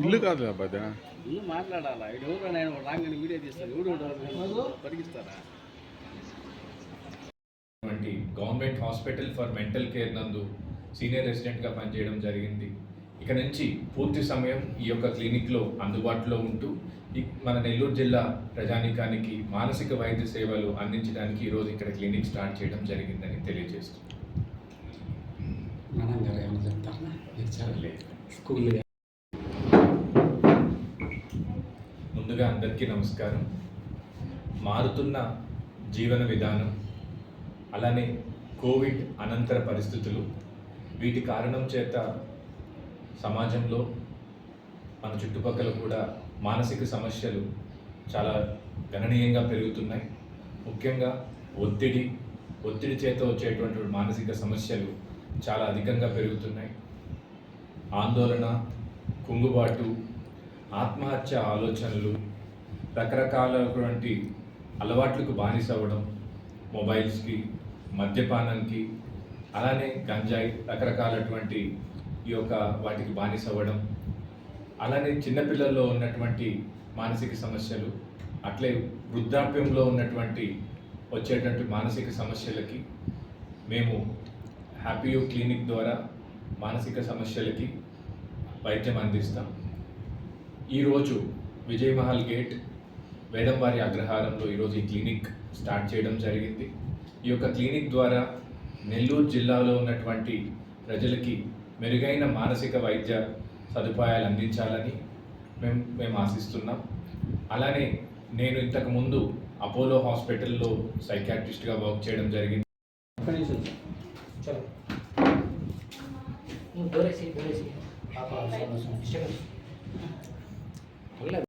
ఇల్లు కాదు అబ్బాయి ముందు మాట్లాడాలా? ఎవరు నేను రాగానే వీడియో తీస్తాను ఎవడు పరిగిస్తారా government hospital for mental care నందు సీనియర్ రెసిడెంట్గా పనిచేయడం జరిగింది. ఇక నుంచి పూర్తి సమయం ఈ యొక్క క్లినిక్లో అందుబాటులో ఉంటూ మన నెల్లూరు జిల్లా ప్రజానీకానికి మానసిక వైద్య సేవలు అందించడానికి ఈరోజు ఇక్కడ క్లినిక్ స్టార్ట్ చేయడం జరిగిందని తెలియజేస్తుంది. ముందుగా అందరికీ నమస్కారం. మారుతున్న జీవన విధానం అలానే కోవిడ్ అనంతర పరిస్థితులు వీటి కారణం చేత సమాజంలో మన చుట్టుపక్కల కూడా మానసిక సమస్యలు చాలా గణనీయంగా పెరుగుతున్నాయి. ముఖ్యంగా ఒత్తిడి ఒత్తిడి చేత వచ్చేటువంటి మానసిక సమస్యలు చాలా అధికంగా పెరుగుతున్నాయి. ఆందోళన కుంగుబాటు ఆత్మహత్య ఆలోచనలు రకరకాలటువంటి అలవాట్లకు బానిస అవ్వడం మొబైల్స్కి మద్యపానంకి అలానే గంజాయి రకరకాలటువంటి ఈ యొక్క వాటికి బానిస అవ్వడం అలానే చిన్నపిల్లల్లో ఉన్నటువంటి మానసిక సమస్యలు అట్లే వృద్ధాప్యంలో ఉన్నటువంటి వచ్చేటువంటి మానసిక సమస్యలకి మేము హ్యాపీ యూ క్లినిక్ ద్వారా మానసిక సమస్యలకి వైద్యం అందిస్తాం. ఈరోజు విజయ్ మహల్ గేట్ వేదంవారి అగ్రహారంలో ఈరోజు ఈ క్లినిక్ స్టార్ట్ చేయడం జరిగింది. ఈ యొక్క క్లినిక్ ద్వారా నెల్లూరు జిల్లాలో ఉన్నటువంటి ప్రజలకి మెరుగైన మానసిక వైద్య సదుపాయాలు అందించాలని మేము మేము ఆశిస్తున్నాం. అలానే నేను ఇంతకు ముందు అపోలో హాస్పిటల్లో సైకాట్రిస్ట్గా వర్క్ చేయడం జరిగింది. చలో Hola.